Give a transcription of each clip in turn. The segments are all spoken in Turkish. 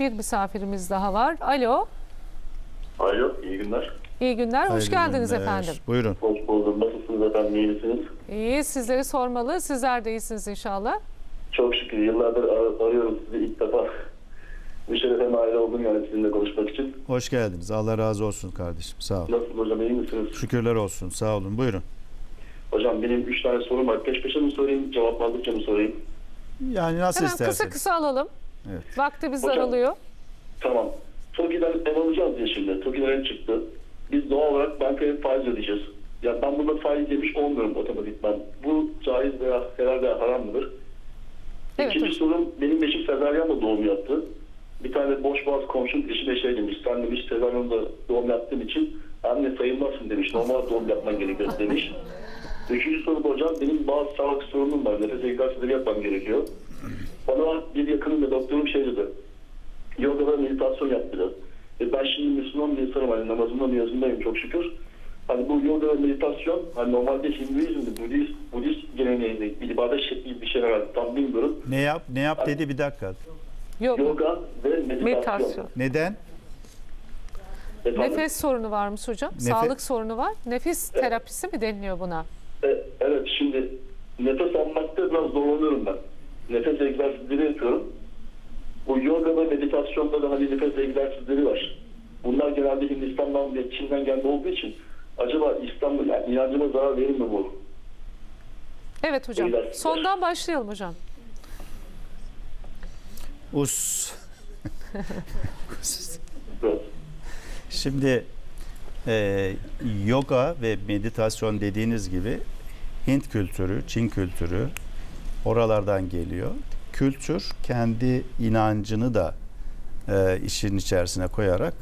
Bir misafirimiz daha var. Alo, Alo, iyi günler. iyi günler. Hoş Hayırlı geldiniz günler. efendim. Buyurun. Hoş buldum. Nasılsınız efendim, iyi misiniz? İyi, sizleri sormalı. Sizler de iyisiniz inşallah. Çok şükür yıllardır ar- arıyorum sizi ilk defa. Bir şerefe nail oldum yani sizinle konuşmak için. Hoş geldiniz. Allah razı olsun kardeşim. Sağ olun. Nasıl hocam, iyi misiniz? Şükürler olsun. Sağ olun. Buyurun. Hocam benim üç tane sorum var. Peş peşe mi sorayım, cevaplandıkça mı sorayım? Yani nasıl Hemen isterseniz. kısa kısa alalım. Evet. Vaktimiz Hocam. daralıyor. Tamam. TOKİ'den ev alacağız diye şimdi. TOKİ'den çıktı. Biz doğal olarak bankaya faiz ödeyeceğiz. Ya ben burada faiz yemiş olmuyorum otomatikman. Bu caiz veya helal veya haram mıdır? Evet, İkinci hocam. sorum benim eşim sezaryenle doğum yaptı. Bir tane boş boğaz komşum eşine şey demiş. Sen demiş sezaryenle doğum yaptığın için anne sayılmazsın demiş. Normal doğum yapman gerekiyor demiş. Üçüncü soru da hocam benim bazı sağlık sorunum var. Nefes egzersizleri yapmam gerekiyor. Bana bir yakınım ve doktorum şey dedi. Yoga ve meditasyon yap dedi. E ben şimdi Müslüman bir insanım. Hani namazımda niyazındayım çok şükür. Hani bu yoga ve meditasyon hani normalde Hinduizm'de, Budist, Budist geleneğinde bir ibadet şekli bir şeyler var. Tam bilmiyorum. Ne yap? Ne yap dedi bir dakika. Yok. Yoga ve meditasyon. Meditasyon. Neden? Efendim? Nefes sorunu varmış hocam. Nefe- Sağlık sorunu var. Nefis terapisi mi deniliyor buna? Şimdi nefes almakta biraz zorlanıyorum ben. Nefes egzersizleri yapıyorum. Bu yoga ve meditasyonda da hani nefes egzersizleri var. Bunlar genelde Hindistan'dan ve Çin'den gelme olduğu için acaba İslam'da yani inancıma zarar verir mi bu? Evet hocam. Sondan başlayalım hocam. Us. Şimdi e, yoga ve meditasyon dediğiniz gibi Hint kültürü, Çin kültürü oralardan geliyor. Kültür kendi inancını da e, işin içerisine koyarak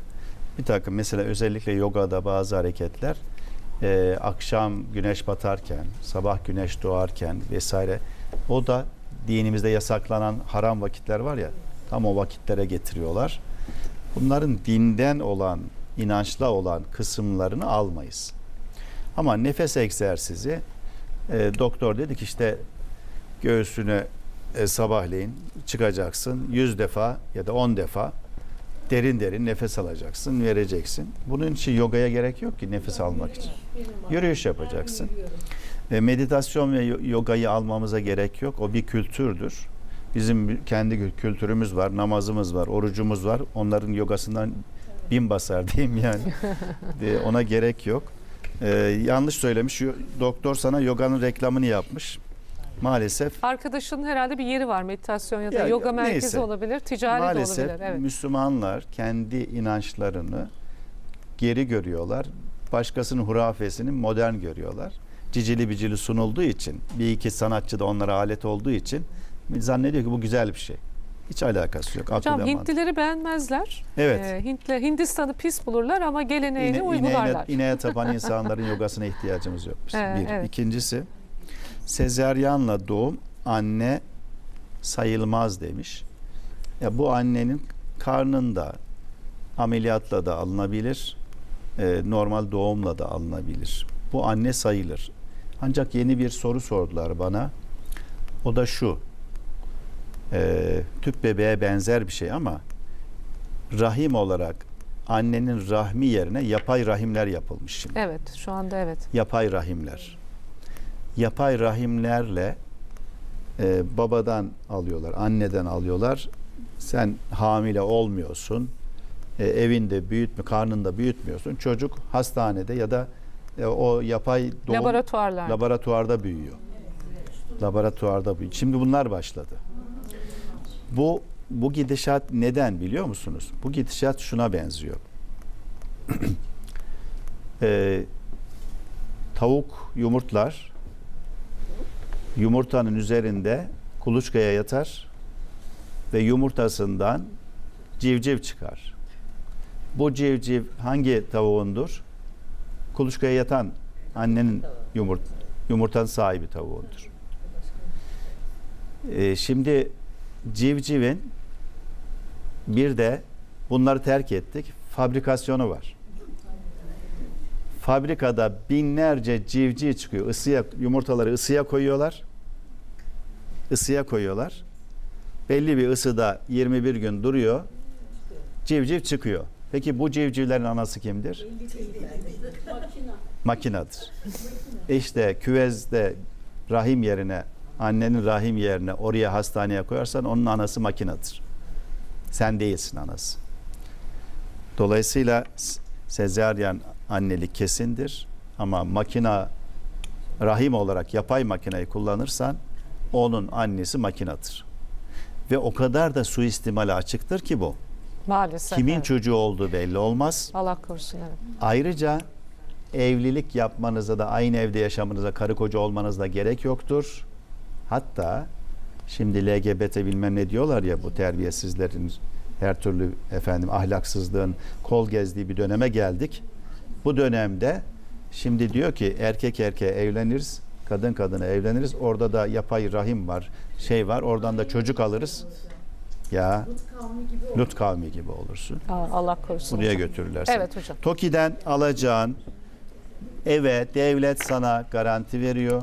bir takım mesela özellikle yogada bazı hareketler e, akşam güneş batarken, sabah güneş doğarken vesaire o da dinimizde yasaklanan haram vakitler var ya tam o vakitlere getiriyorlar. Bunların dinden olan, inançla olan kısımlarını almayız. Ama nefes egzersizi e, doktor dedi ki işte göğsüne e, sabahleyin çıkacaksın 100 defa ya da 10 defa derin derin nefes alacaksın, vereceksin. Bunun için yogaya gerek yok ki nefes almak için. Yürüyüş yapacaksın. E, meditasyon ve yo- yogayı almamıza gerek yok. O bir kültürdür. Bizim kendi kü- kültürümüz var, namazımız var, orucumuz var. Onların yogasından bin basar diyeyim yani. E, Ona gerek yok. E, yanlış söylemiş. Doktor sana yoganın reklamını yapmış. Maalesef Arkadaşının herhalde bir yeri var meditasyon ya da Ya, yoga merkezi neyse. olabilir, ticari de Maalesef olabilir. Evet. Müslümanlar kendi inançlarını geri görüyorlar. Başkasının hurafesini modern görüyorlar. Cicili bicili sunulduğu için bir iki sanatçı da onlara alet olduğu için zannediyor ki bu güzel bir şey. Hiç alakası yok. Hocam. Hintlileri beğenmezler. Evet. Ee, Hintli, Hindistan'ı pis bulurlar ama geleneğini İne, uygularlar. ineğine, ineğe tapan insanların yogasına ihtiyacımız yok. bizim. Evet, bir. evet. İkincisi sezeryanla doğum anne sayılmaz demiş. Ya bu annenin karnında ameliyatla da alınabilir. e, normal doğumla da alınabilir. Bu anne sayılır. Ancak yeni bir soru sordular bana. O da şu. E, tüp bebeğe benzer bir şey ama rahim olarak annenin rahmi yerine yapay rahimler yapılmış şimdi. Evet, şu anda evet. Yapay rahimler. Yapay rahimlerle e, babadan alıyorlar, anneden alıyorlar. Sen hamile olmuyorsun. E, evinde büyütme, karnında büyütmüyorsun. Çocuk hastanede ya da e, o yapay doğum Laboratuvarlar. laboratuvarda büyüyor. Laboratuvarda büyüyor. Şimdi bunlar başladı. Bu bu gidişat neden biliyor musunuz? Bu gidişat şuna benziyor. Ee, tavuk yumurtlar yumurtanın üzerinde kuluçkaya yatar ve yumurtasından civciv çıkar. Bu civciv hangi tavuğundur? Kuluçkaya yatan annenin yumurt yumurtanın sahibi tavuğundur. Ee, şimdi civcivin bir de bunları terk ettik. Fabrikasyonu var. Fabrikada binlerce civciv çıkıyor. Isıya, yumurtaları ısıya koyuyorlar. Isıya koyuyorlar. Belli bir ısıda 21 gün duruyor. Civciv çıkıyor. Peki bu civcivlerin anası kimdir? Makinadır. İşte küvezde rahim yerine, annenin rahim yerine oraya hastaneye koyarsan onun anası makinadır. Sen değilsin anası. Dolayısıyla sezaryen annelik kesindir ama makina rahim olarak yapay makineyi kullanırsan onun annesi makinadır. Ve o kadar da suistimale açıktır ki bu. Maalesef. Kimin evet. çocuğu olduğu belli olmaz. Allah korusun evet. Ayrıca evlilik yapmanıza da aynı evde yaşamanıza karı koca olmanıza gerek yoktur. Hatta şimdi LGBT bilmem ne diyorlar ya bu terbiyesizlerin her türlü efendim ahlaksızlığın kol gezdiği bir döneme geldik. Bu dönemde şimdi diyor ki erkek erkeğe evleniriz, kadın kadına evleniriz. Orada da yapay rahim var, şey var. Oradan da çocuk alırız. Ya Lut kavmi gibi olursun. Aa, Allah korusun. Buraya hocam. götürürler seni. Evet hocam. TOKİ'den alacağın eve devlet sana garanti veriyor.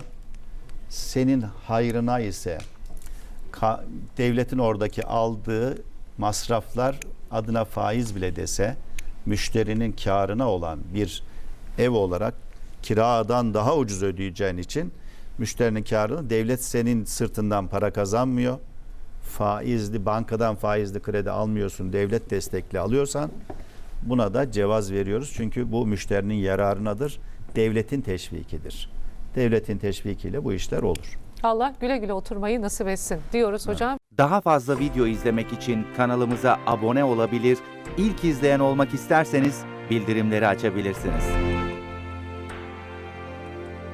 Senin hayrına ise devletin oradaki aldığı masraflar adına faiz bile dese müşterinin karına olan bir ev olarak kiradan daha ucuz ödeyeceğin için müşterinin karını devlet senin sırtından para kazanmıyor. Faizli bankadan faizli kredi almıyorsun, devlet destekli alıyorsan Buna da cevaz veriyoruz çünkü bu müşterinin yararınadır. Devletin teşvikidir. Devletin teşvikiyle bu işler olur. Allah güle güle oturmayı nasip etsin diyoruz hocam. Daha fazla video izlemek için kanalımıza abone olabilir, ilk izleyen olmak isterseniz bildirimleri açabilirsiniz.